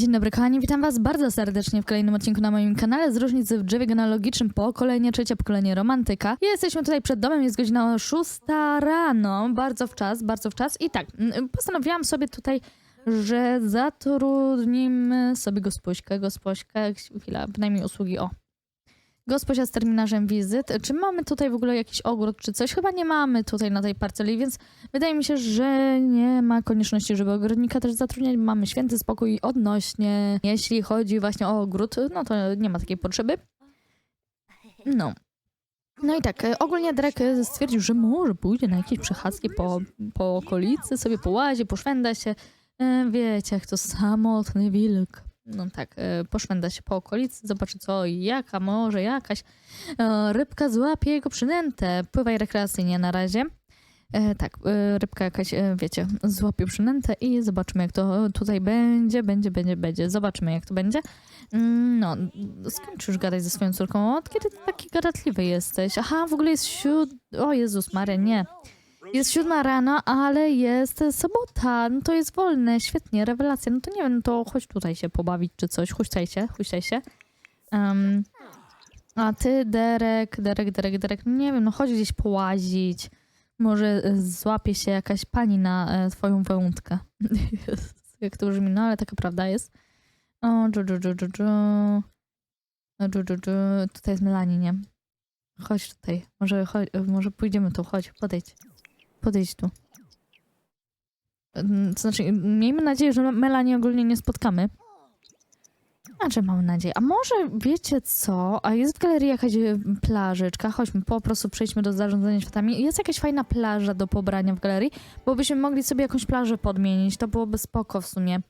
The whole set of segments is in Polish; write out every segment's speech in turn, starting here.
Dzień dobry kochani, witam was bardzo serdecznie w kolejnym odcinku na moim kanale z różnicy w drzewie genealogicznym pokolenie, trzecie pokolenie romantyka. Jesteśmy tutaj przed domem, jest godzina 6 rano, bardzo w czas, bardzo w czas i tak, postanowiłam sobie tutaj, że zatrudnimy sobie gospośkę, gospośkę, chwila, bynajmniej usługi, o. Gosposia z terminarzem wizyt. Czy mamy tutaj w ogóle jakiś ogród czy coś? Chyba nie mamy tutaj na tej parceli, więc wydaje mi się, że nie ma konieczności, żeby ogrodnika też zatrudniać. Mamy święty spokój odnośnie, jeśli chodzi właśnie o ogród, no to nie ma takiej potrzeby. No. No i tak, e, ogólnie Drek e, stwierdził, że może pójdzie na jakieś przechadzki po, po okolicy, sobie połazi, poszwenda się. E, Wiecie, jak to samotny wilk. No tak, e, poszwenda się po okolicy, zobaczy co i jak, a może jakaś e, rybka złapie jego przynętę. Pływaj rekreacyjnie na razie. E, tak, rybka jakaś, wiecie, złapie przynętę i zobaczymy, jak to tutaj będzie, będzie, będzie, będzie. Zobaczymy, jak to będzie. Mm, No, skończ już gadać ze swoją córką. Od kiedy taki gadatliwy jesteś? Aha, w ogóle jest siód... O Jezus Maria, nie. Jest siódma rano, ale jest sobota. No to jest wolne, świetnie, rewelacja. No to nie wiem, no to chodź tutaj się pobawić czy coś. Huśtajcie, huśtajcie. Um, a ty, Derek, Derek, Derek, Derek, no nie wiem, no chodź gdzieś połazić. Może e, złapie się jakaś pani na e, twoją wędkę. Jak to brzmi, no ale taka prawda jest. O, dżu, dżu, dżu, dżu, dżu. Dżu, dżu, dżu. Tutaj jest Melanie, nie? Chodź tutaj. Może, chodź, może pójdziemy tu, chodź, podejdź. Podejdź tu. Mm, znaczy, miejmy nadzieję, że Melanie ogólnie nie spotkamy. Znaczy, mam nadzieję. A może wiecie co? A jest w galerii jakaś e, plażyczka. Chodźmy, po prostu przejdźmy do zarządzania światami. Jest jakaś fajna plaża do pobrania w galerii, bo byśmy mogli sobie jakąś plażę podmienić. To byłoby spoko w sumie.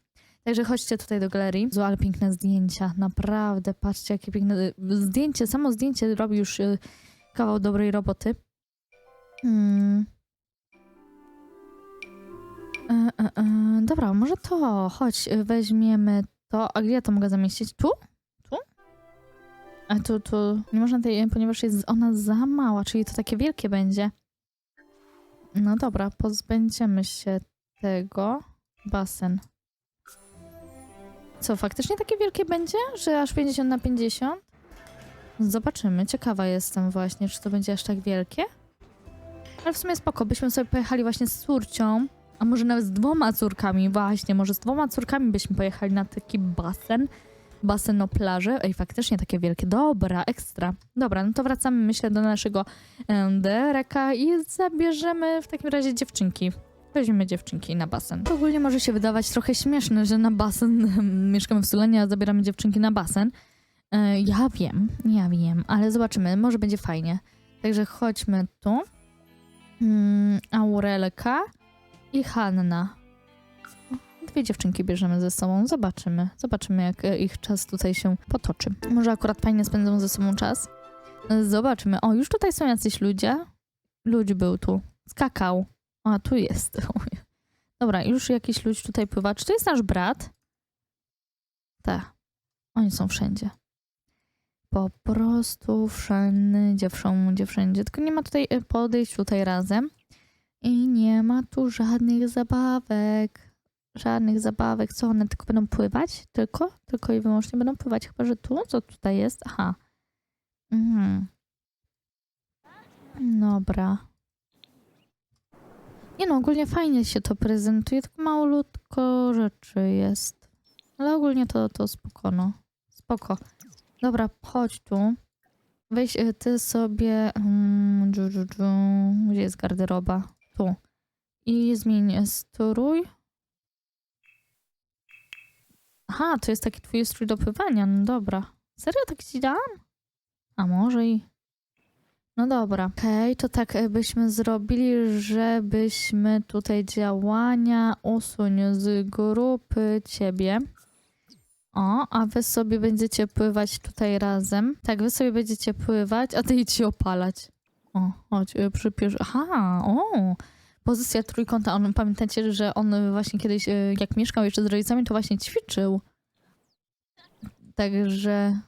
Także chodźcie tutaj do galerii. Zło, ale piękne zdjęcia. Naprawdę, patrzcie, jakie piękne y, zdjęcie. Samo zdjęcie robi już y, kawał dobrej roboty. Hmm. E, e, e, dobra, może to. Chodź, weźmiemy to. A gdzie ja to mogę zamieścić? Tu? Tu? A tu, tu. Nie można tej, ponieważ jest ona za mała, czyli to takie wielkie będzie. No dobra, pozbędziemy się tego. Basen. Co, faktycznie takie wielkie będzie? Że aż 50 na 50? Zobaczymy. Ciekawa jestem właśnie, czy to będzie aż tak wielkie. Ale w sumie spoko, byśmy sobie pojechali właśnie z córcią, a może nawet z dwoma córkami, właśnie, może z dwoma córkami byśmy pojechali na taki basen, basen o plaży. Ej, faktycznie takie wielkie, dobra, ekstra. Dobra, no to wracamy, myślę, do naszego Dereka i zabierzemy w takim razie dziewczynki. Weźmiemy dziewczynki na basen. Ogólnie może się wydawać trochę śmieszne, że na basen mieszkamy w Sulenie, a zabieramy dziewczynki na basen. E, ja wiem, ja wiem, ale zobaczymy, może będzie fajnie. Także chodźmy tu. Mm, Aurelka i Hanna. Dwie dziewczynki bierzemy ze sobą, zobaczymy. Zobaczymy, jak e, ich czas tutaj się potoczy. Może akurat fajnie spędzą ze sobą czas. Zobaczymy. O, już tutaj są jacyś ludzie. Ludź był tu. Skakał. A, tu jest. Dobra, już jakiś ludź tutaj pływa. Czy to jest nasz brat? Tak. Oni są wszędzie. Po prostu wszędzie, wszędzie, wszędzie. Tylko nie ma tutaj e, podejść tutaj razem. I nie ma tu żadnych zabawek. Żadnych zabawek. Co one tylko będą pływać? Tylko? Tylko i wyłącznie będą pływać. Chyba, że tu? Co tutaj jest? Aha. Mhm. Dobra. Nie no, ogólnie fajnie się to prezentuje, tylko małolutko rzeczy jest. Ale ogólnie to, to spoko, no. Spoko. Dobra, chodź tu. Weź y, ty sobie... Mm, dżu, dżu, dżu. Gdzie jest garderoba? Tu. I zmień strój. Aha, to jest taki twój strój do pływania. No dobra. Serio tak ci dałam? A może i... No dobra. Okej, to tak e, byśmy zrobili, żebyśmy tutaj działania usuń z grupy ciebie. O, a wy sobie będziecie pływać tutaj razem. Tak, wy sobie będziecie pływać, a ty idź opalać. O, chodź, y, przypiesz. Aha, o. Pozycja trójkąta. On, pamiętacie, że on właśnie kiedyś, y, jak mieszkał jeszcze z rodzicami, to właśnie ćwiczył. Także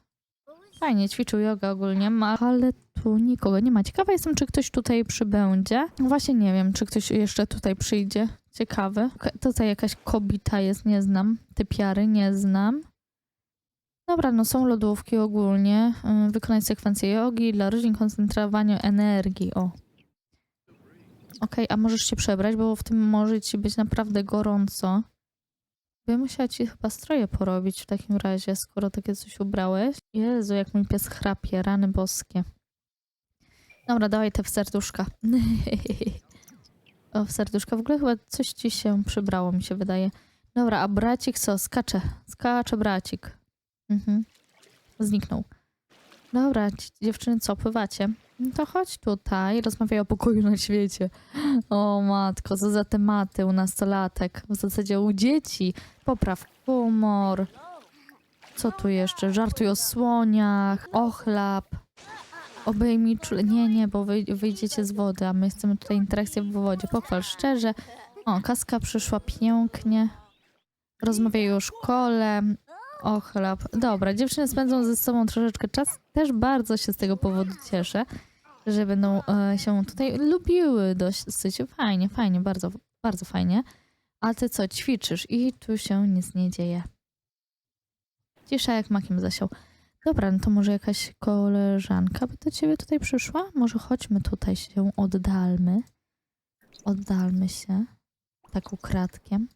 fajnie, ćwiczył jogę ogólnie, ma, ale tu nikogo nie ma. Ciekawa jestem, czy ktoś tutaj przybędzie. Właśnie nie wiem, czy ktoś jeszcze tutaj przyjdzie. Ciekawy. Okej, Tutaj jakaś kobita jest, nie znam. Typiary nie znam. Dobra, no są lodówki ogólnie. Yy, Wykonać sekwencję jogi dla rodzin koncentrowania energii. O. Okej, a możesz się przebrać, bo w tym może ci być naprawdę gorąco. Bym musiała ci chyba stroje porobić w takim razie, skoro takie coś ubrałeś. Jezu, jak mój pies chrapie, rany boskie. Dobra, dawaj te w serduszka. o, w serduszka. W ogóle chyba coś ci się przybrało, mi się wydaje. Dobra, a bracik co? Skacze. Skacze bracik. Mhm. Zniknął. Dobra, dziewczyny, co, pływacie? No to chodź tutaj, rozmawiaj o pokoju na świecie. O matko, co za tematy u nastolatek. W zasadzie u dzieci. Popraw humor. Co tu jeszcze? Żartuj o słoniach, ochlap. Obejmij czule. Nie, nie, bo wy, wyjdziecie z wody, a my chcemy tutaj interakcję w wodzie. Pochwal szczerze. O, kaska przyszła pięknie. Rozmawiaj o szkole. Ochlap. Dobra, dziewczyny spędzą ze sobą troszeczkę czas. Też bardzo się z tego powodu cieszę, że będą e, się tutaj lubiły dosyć. Fajnie, fajnie, bardzo, bardzo fajnie. A ty co, ćwiczysz i tu się nic nie dzieje. Cisza jak makiem zasiał. Dobra, no to może jakaś koleżanka by do ciebie tutaj przyszła? Może chodźmy tutaj się oddalmy. Oddalmy się. Tak ukradkiem.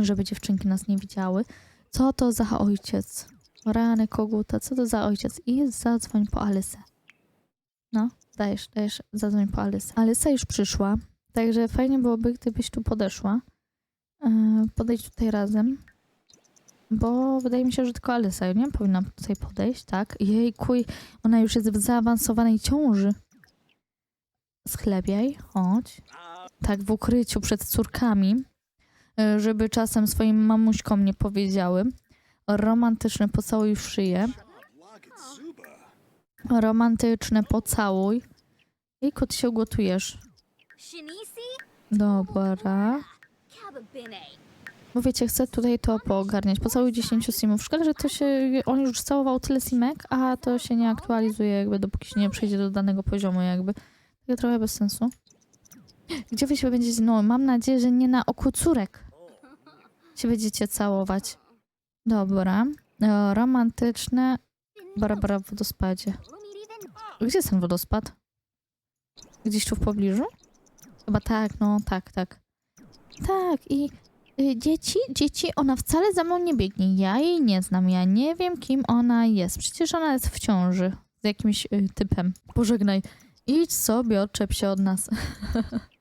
Żeby dziewczynki nas nie widziały. Co to za ojciec? Rany koguta, co to za ojciec? I zadzwoń po Alysę. No, dajesz, dajesz, zadzwoń po Alysę. Alysa już przyszła, także fajnie byłoby, gdybyś tu podeszła. Yy, podejdź tutaj razem. Bo wydaje mi się, że tylko Alysa, nie? Powinna tutaj podejść, tak? Jejkuj, ona już jest w zaawansowanej ciąży. Schlebiaj, chodź. Tak, w ukryciu przed córkami, żeby czasem swoim mamuśkom nie powiedziały. Romantyczny pocałuj w szyję. Romantyczny pocałuj. Jejku, ty się ugotujesz. Dobra. Bo wiecie, chcę tutaj to poogarniać. Po całych 10 simów. Szkoda, że to się. On już całował tyle simek, a to się nie aktualizuje, jakby dopóki się nie przejdzie do danego poziomu, jakby. Takie trochę bez sensu. Gdzie wy się będziecie. No, mam nadzieję, że nie na oku córek się będziecie całować. Dobra. E, romantyczne. Barbara w wodospadzie. Gdzie jest ten wodospad? Gdzieś tu w pobliżu? Chyba tak, no tak, tak. Tak, i y, dzieci, dzieci, ona wcale za mną nie biegnie. Ja jej nie znam, ja nie wiem, kim ona jest. Przecież ona jest w ciąży z jakimś y, typem. Pożegnaj. Idź sobie, odczep się od nas.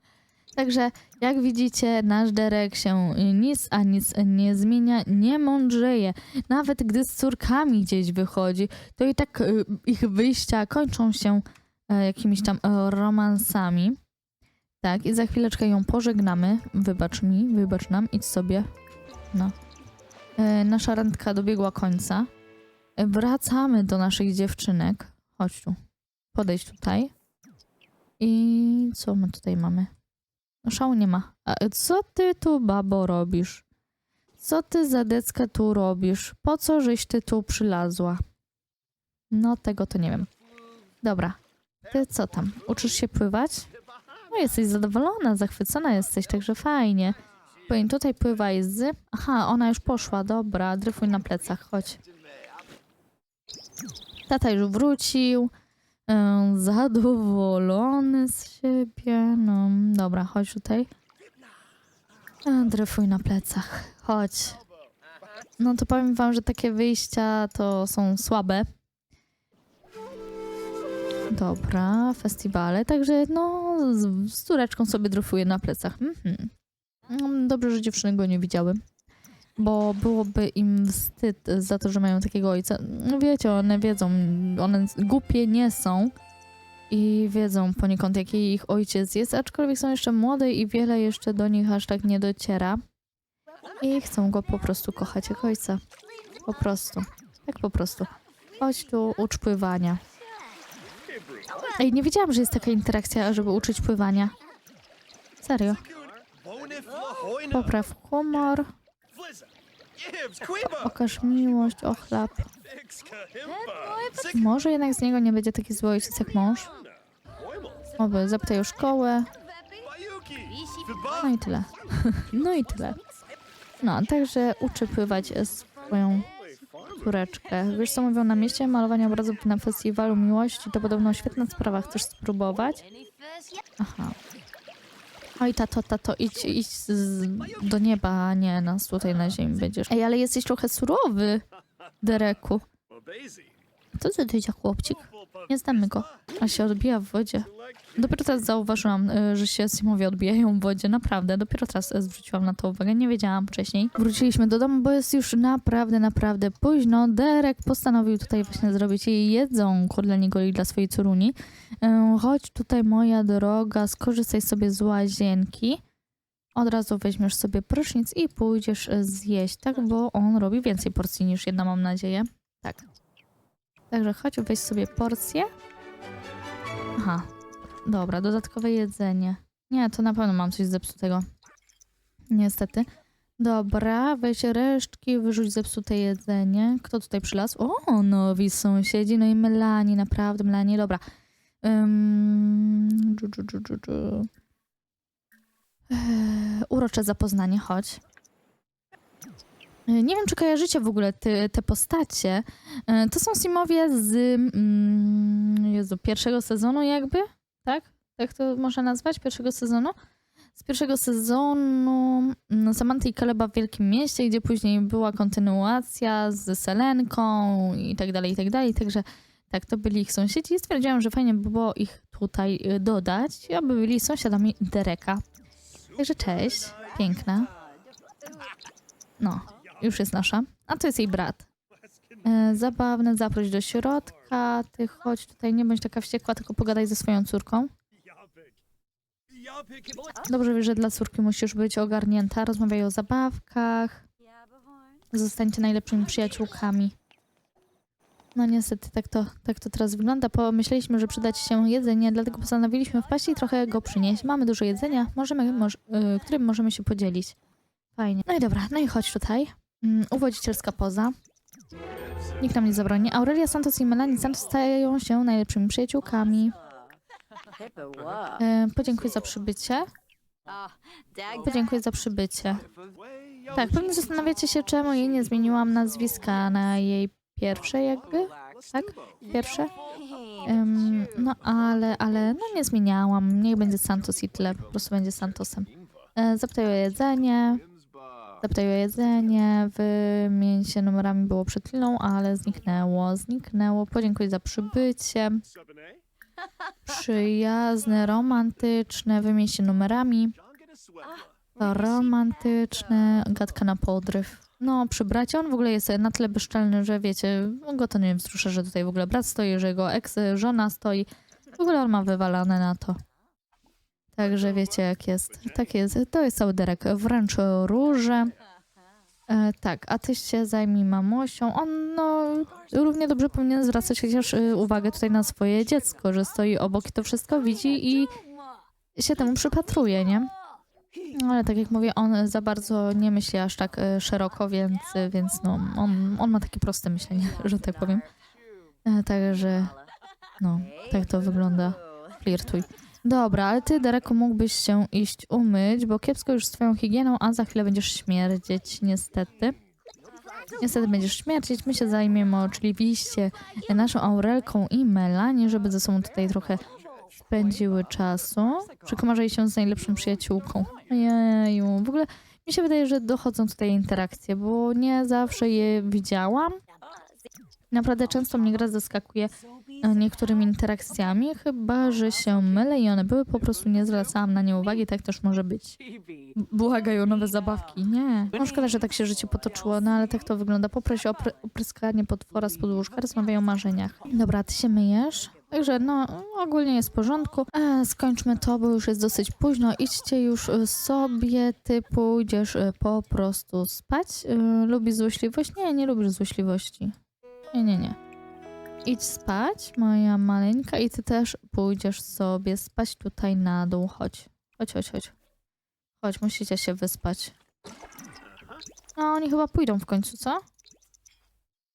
Także, jak widzicie, nasz Derek się y, nic a nic nie zmienia, nie mądrzeje. Nawet gdy z córkami gdzieś wychodzi, to i tak y, ich wyjścia kończą się e, jakimiś tam e, romansami. Tak, i za chwileczkę ją pożegnamy. Wybacz mi, wybacz nam, idź sobie. No. E, nasza randka dobiegła końca. Wracamy do naszych dziewczynek. Chodź tu. Podejdź tutaj. I co my tutaj mamy? No szału nie ma. A e, co ty tu, babo, robisz? Co ty za deckę tu robisz? Po co żeś ty tu przylazła? No tego to nie wiem. Dobra. Ty co tam? Uczysz się pływać? No jesteś zadowolona, zachwycona jesteś, także fajnie. Powiem, tutaj pływaj z... Aha, ona już poszła, dobra, dryfuj na plecach, chodź. Tata już wrócił, zadowolony z siebie, no dobra, chodź tutaj. E, dryfuj na plecach, chodź. No to powiem wam, że takie wyjścia to są słabe. Dobra, festiwale, także no z, z córeczką sobie dryfuję na plecach. Mhm. Mm, Dobrze, że dziewczyny go nie widziały, bo byłoby im wstyd za to, że mają takiego ojca. No Wiecie, one wiedzą, one głupie nie są i wiedzą poniekąd, jaki ich ojciec jest, aczkolwiek są jeszcze młode i wiele jeszcze do nich aż tak nie dociera i chcą go po prostu kochać jak ojca. Po prostu. Tak po prostu. Chodź tu, ucz pływania. Ej, nie wiedziałam, że jest taka interakcja, żeby uczyć pływania. Serio. Popraw humor, okaż miłość, ochlap. Może jednak z niego nie będzie taki zły ojciec jak mąż. Oby, zapytaj o szkołę. No i tyle. No i tyle. No, także uczy pływać swoją córeczkę. Wiesz co mówią na mieście? Malowanie obrazów na festiwalu miłości to podobno świetna sprawa. Chcesz spróbować? Aha. Oj, tato, tato, idź, idź z, do nieba, a nie nas tutaj na ziemi będziesz. Ej, ale jesteś trochę surowy, Dereku. Co za chłopcik? Nie znamy go. A się odbija w wodzie. Dopiero teraz zauważyłam, y, że się Simowie odbijają w wodzie. Naprawdę, dopiero teraz y, zwróciłam na to uwagę. Nie wiedziałam wcześniej. Wróciliśmy do domu, bo jest już naprawdę, naprawdę późno. Derek postanowił tutaj właśnie zrobić jej jedzonko dla niego i dla swojej córuni. Y, Chodź tutaj, moja droga, skorzystaj sobie z łazienki. Od razu weźmiesz sobie prysznic i pójdziesz zjeść, tak? Bo on robi więcej porcji niż jedna, mam nadzieję. Tak. Także chodź, weź sobie porcję. Aha. Dobra, dodatkowe jedzenie. Nie, to na pewno mam coś zepsutego. Niestety. Dobra, weź resztki, wyrzuć zepsute jedzenie. Kto tutaj przylazł? O, nowi sąsiedzi, no i Melanie, naprawdę Melanie, dobra. Um, dżu, dżu, dżu, dżu. Eee, urocze zapoznanie, chodź. E, Nie wiem, czy kojarzycie w ogóle te, te postacie. E, To są Simowie z mm, Jezu, pierwszego sezonu jakby, tak? Tak to można nazwać? Pierwszego sezonu? Z pierwszego sezonu mm, Samanty i Kaleba w Wielkim Mieście, gdzie później była kontynuacja z Selenką i tak dalej, i tak dalej. Także tak, to byli ich sąsiedzi i stwierdziłam, że fajnie by było ich tutaj y, dodać, aby byli sąsiadami Dereka. Także cześć, piękna. No, już jest nasza. A to jest jej brat. E, zabawne, zaproś do środka. Ty chodź tutaj, nie bądź taka wściekła, tylko pogadaj ze swoją córką. Dobrze wiesz, że dla córki musisz być ogarnięta. Rozmawiaj o zabawkach. Zostańcie najlepszymi przyjaciółkami. No niestety, tak to, tak to teraz wygląda. Pomyśleliśmy, że przyda ci się jedzenie, dlatego postanowiliśmy wpaść i trochę go przynieść. Mamy dużo jedzenia, możemy, moż, y, którym możemy się podzielić. Fajnie. No i dobra, no i chodź tutaj. Mm, uwodzicielska poza. Nikt nam nie zabroni. Aurelia Santos i Melanie Santos stają się najlepszymi przyjaciółkami. E, podziękuję za przybycie. Podziękuję za przybycie. Tak, pewnie zastanawiacie się, czemu jej nie zmieniłam nazwiska na jej pierwsze jakby. Tak? Pierwsze? Em, no ale, ale no nie zmieniałam. Niech będzie Santos i tyle. Po prostu będzie Santosem. E, zapytaj o jedzenie. Zapytaj o jedzenie. Wymień się numerami było przed chwilą, ale zniknęło. Zniknęło. Podziękuję za przybycie. Przyjazne, romantyczne. Wymień się numerami. Romantyczne. Gadka na podryw. No, przy bracie on w ogóle jest na tyle bezczelny, że wiecie, go to nie wzrusza, że tutaj w ogóle brat stoi, że jego ex, żona stoi. W ogóle on ma wywalane na to. Także wiecie jak jest. Tak jest. To jest cały Derek. Wręcz róże. E, tak, a ty się zajmij mamusią. On no równie dobrze powinien zwracać chociaż y, uwagę tutaj na swoje dziecko, że stoi obok i to wszystko widzi i się temu przypatruje, nie? No, Ale tak jak mówię, on za bardzo nie myśli aż tak e, szeroko, więc, więc no, on, on ma takie proste myślenie, że tak powiem. E, Także no, tak to wygląda. Flirtuj. Dobra, ale ty, Dereku, mógłbyś się iść umyć, bo kiepsko już z twoją higieną, a za chwilę będziesz śmierdzieć, niestety. Niestety będziesz śmierdzieć. My się zajmiemy oczywiście naszą Aurelką i Melanie, żeby ze sobą tutaj trochę spędziły czasu. Przekomarzaj się z najlepszą przyjaciółką. Jeju, w ogóle mi się wydaje, że dochodzą tutaj interakcje, bo nie zawsze je widziałam. Naprawdę często mnie gra zaskakuje niektórymi interakcjami, chyba że się mylę i one były, po prostu nie zwracałam na nie uwagi, tak też może być. Błagają nowe zabawki. Nie. No szkoda, że tak się życie potoczyło, no ale tak to wygląda. Poproś o pry- opryskanie potwora z podłóżka, rozmawiają o marzeniach. Dobra, ty się myjesz. Także no, ogólnie jest w porządku. E, skończmy to, bo już jest dosyć późno. Idźcie już e, sobie, ty pójdziesz e, po prostu spać. E, lubisz złośliwość? Nie, nie lubisz złośliwości. Nie, nie, nie. Idź spać, moja maleńka, i ty też pójdziesz sobie spać tutaj na dół. Chodź, chodź, chodź, chodź. Chodź, musicie się wyspać. A oni chyba pójdą w końcu, co?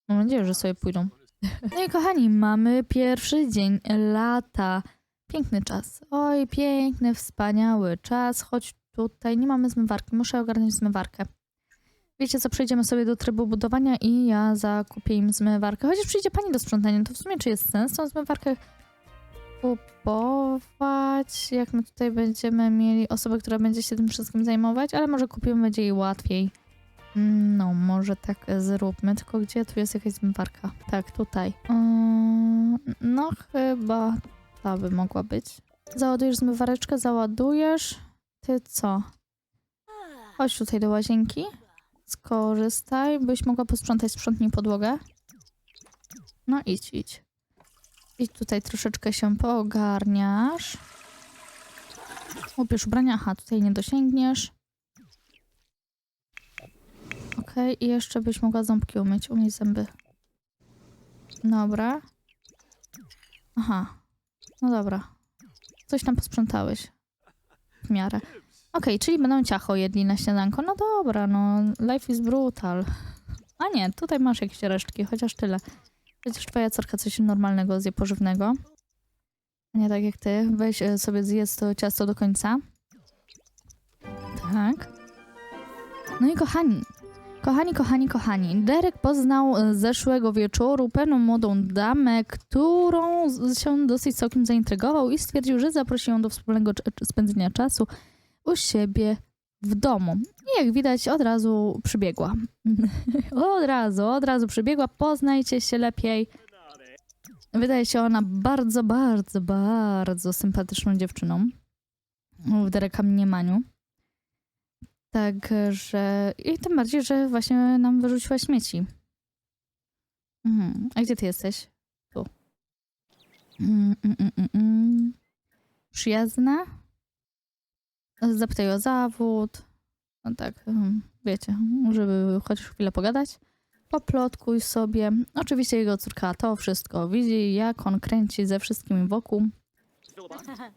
Mam nadzieję, że sobie pójdą. No i kochani, mamy pierwszy dzień lata. Piękny czas. Oj, piękny, wspaniały czas. Chodź tutaj nie mamy zmywarki. Muszę ogarnąć zmywarkę. Wiecie co, przejdziemy sobie do trybu budowania i ja zakupię im zmywarkę. Chociaż przyjdzie pani do sprzątania, to w sumie czy jest sens tą zmywarkę kupować? Jak my tutaj będziemy mieli osobę, która będzie się tym wszystkim zajmować, ale może kupimy, będzie jej łatwiej. No, może tak zróbmy. Tylko gdzie tu jest jakaś zmywarka? Tak, tutaj. No, chyba ta by mogła być. Załadujesz zmywareczkę, załadujesz. Ty co? Chodź tutaj do łazienki. Skorzystaj, byś mogła posprzątać, sprzątnij podłogę. No idź, idź. Idź tutaj troszeczkę się poogarniasz. Ubierz ubrania, aha, tutaj nie dosięgniesz. Okej, i jeszcze byś mogła ząbki umyć, umyj zęby. Dobra. Aha, no dobra. Coś tam posprzątałeś. W miarę. Okej, czyli będą ciacho jedli na śniadanko. No dobra, no life is brutal. A nie, tutaj masz jakieś resztki, chociaż tyle. Przecież twoja córka coś normalnego zje pożywnego. Nie tak jak ty. Weź e, sobie zjedz to ciasto do końca. Tak. No i kochani, kochani, kochani, kochani. Derek poznał e, zeszłego wieczoru pewną młodą damę, którą się dosyć całkiem zaintrygował i stwierdził, że zaprosi ją do wspólnego cz- spędzenia czasu u siebie w domu. I jak widać, od razu przybiegła. od razu, od razu przybiegła. Poznajcie się lepiej. Wydaje się ona bardzo, bardzo, bardzo sympatyczną dziewczyną. W Dereka mniemaniu. Także... I tym bardziej, że właśnie nam wyrzuciła śmieci. Mhm. A gdzie ty jesteś? Tu. Mm, mm, mm, mm, mm. Przyjazna? Zapytaj o zawód. No tak, mm, wiecie, żeby chociaż chwilę pogadać. Poplotkuj sobie. Oczywiście jego córka to wszystko widzi, jak on kręci ze wszystkim wokół.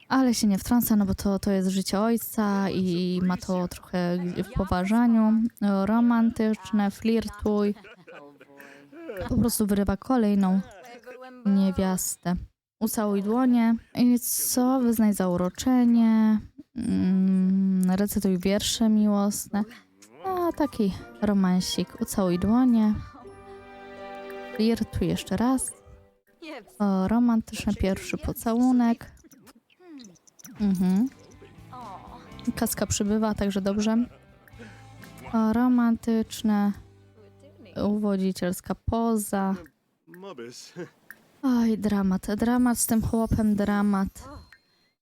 Ale się nie wtrąca, no bo to, to jest życie ojca i ma to trochę w poważaniu. Romantyczne, flirtuj. Po prostu wyrywa kolejną niewiastę. Ucałuj dłonie. I co? Wyznaj zauroczenie. Mm, recytuj wiersze miłosne. A taki romansik. Ucałuj dłonie. Flirtuj jeszcze raz. O, romantyczny pierwszy pocałunek. Mhm. Kaska przybywa, także dobrze. O, romantyczne. Uwodzicielska poza. Oj, dramat. Dramat z tym chłopem, dramat.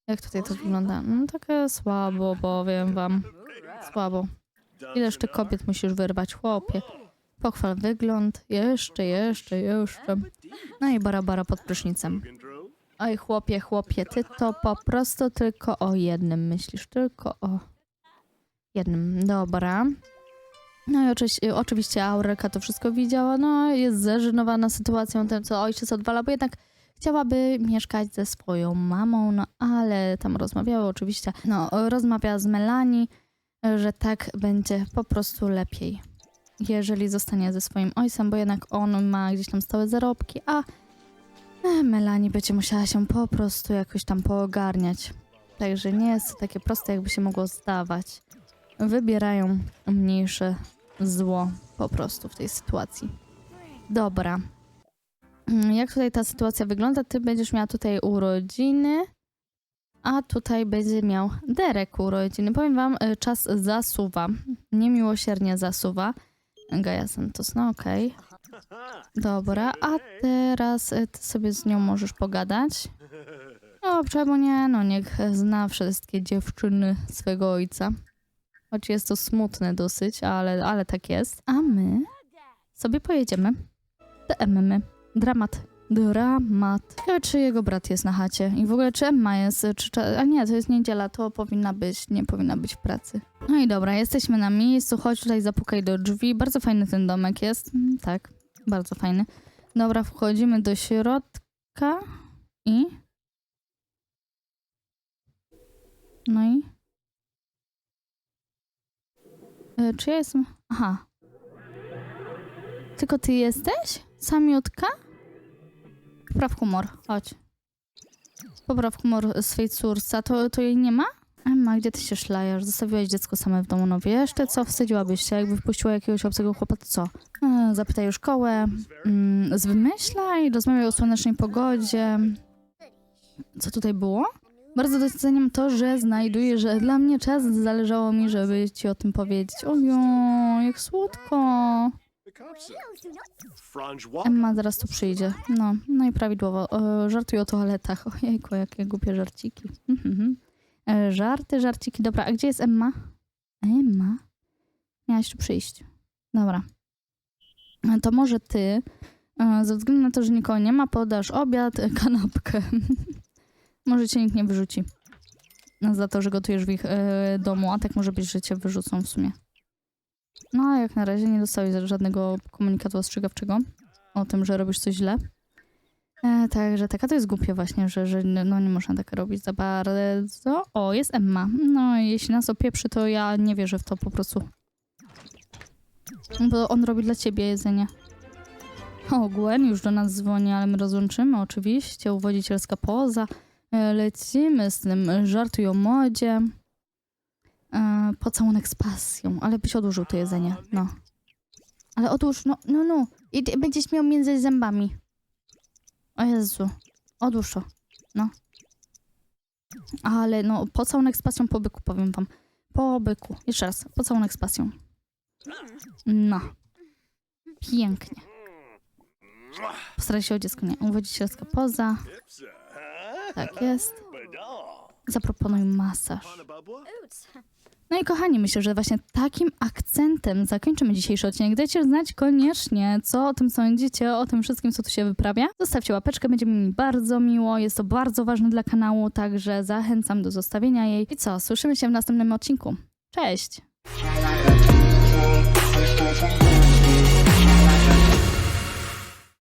Jak tutaj to wygląda? No takie słabo, powiem wam. Słabo. Ileż ty kobiet musisz wyrwać, chłopie? Pochwal wygląd. Jeszcze, jeszcze, jeszcze. No i barabara pod prysznicem. Oj, chłopie, chłopie, ty to po prostu tylko o jednym myślisz. Tylko o jednym. Dobra. No i oczywiście, oczywiście Aureka to wszystko widziała. No, jest zażenowana sytuacją tym, co ojciec odwala, bo jednak chciałaby mieszkać ze swoją mamą, no ale tam rozmawiały oczywiście. No, rozmawia z Melanie, że tak będzie po prostu lepiej, jeżeli zostanie ze swoim ojcem, bo jednak on ma gdzieś tam stałe zarobki, a e, Melanie będzie musiała się po prostu jakoś tam poogarniać. Także nie jest to takie proste, jakby się mogło zdawać. Wybierają mniejsze zło po prostu w tej sytuacji. Dobra. Jak tutaj ta sytuacja wygląda? Ty będziesz miała tutaj urodziny, a tutaj będzie miał Derek urodziny. Powiem wam, y, czas zasuwa. Niemiłosiernie zasuwa. Gaja Santos, no okej. Dobra, a teraz y, ty sobie z nią możesz pogadać. No, czemu nie? No, niech zna wszystkie dziewczyny swego ojca. Choć jest to smutne dosyć, ale, ale tak jest. A my sobie pojedziemy do Emmy. Dramat. Dramat. Ciekawe, czy jego brat jest na chacie. I w ogóle, czy Emma jest, czy. A nie, to jest niedziela, to powinna być, nie powinna być w pracy. No i dobra, jesteśmy na miejscu. Chodź tutaj, zapukaj do drzwi. Bardzo fajny ten domek jest. Mm, Tak, bardzo fajny. Dobra, wchodzimy do środka i... No i... E, Czy ja jestem... Aha. Tylko ty jesteś? Samiutka? Popraw humor, chodź. Popraw humor swej córce. To, to jej nie ma? Emma, gdzie ty się szlajasz? Zostawiłaś dziecko same w domu, no wiesz, ty co, wstydziłabyś się, jakby wpuściła jakiegoś obcego chłopaka, to co? E, zapytaj o szkołę, mm, zwymyślaj, rozmawiaj o słonecznej pogodzie. Co tutaj było? Bardzo doceniam to, że znajduję, że dla mnie czas zależało mi, żeby ci o tym powiedzieć. Ojo, jak słodko. Emma zaraz tu przyjdzie. No, no i prawidłowo. E, żartuję o toaletach. Ojejku, jakie głupie żarciki. Mhm. E, żarty, żarciki. Dobra, a gdzie jest Emma? Emma? Miałaś tu przyjść. Dobra. E, To może ty, e, ze względu na to, że nikogo nie ma, podasz obiad, e, kanapkę. może cię nikt nie wyrzuci. Za to, że gotujesz w ich domu, a tak może być, że cię wyrzucą w sumie. No, a jak na razie nie dostałeś żadnego komunikatu ostrzegawczego o tym, że robisz coś źle. E, także taka to jest głupie właśnie, że, że no nie można tak robić za bardzo. O, jest Emma. No, jeśli nas opieprzy, to ja nie wierzę w to po prostu. Bo on robi dla ciebie jedzenie. O, Gwen już do nas dzwoni, ale my rozłączymy oczywiście. Uwodzicielska poza. E, Lecimy z tym żartuj o modzie. E, pocałunek z pasją, ale byś odłożył to jedzenie, no. Ale odłóż, no, no, no. I ty będziesz miał między zębami. O Jezu, odłóż to, no. Ale no, pocałunek z pasją po byku, powiem wam. Po byku. Jeszcze raz, pocałunek z pasją. No. Pięknie. Postaraj się o dziecko, nie. Uwodzicielska poza. Tak jest. Zaproponuj masaż. No i kochani, myślę, że właśnie takim akcentem zakończymy dzisiejszy odcinek. Dajcie znać koniecznie, co o tym sądzicie, o tym wszystkim, co tu się wyprawia. Zostawcie łapeczkę, będzie mi bardzo miło. Jest to bardzo ważne dla kanału, także zachęcam do zostawienia jej. I co, słyszymy się w następnym odcinku. Cześć!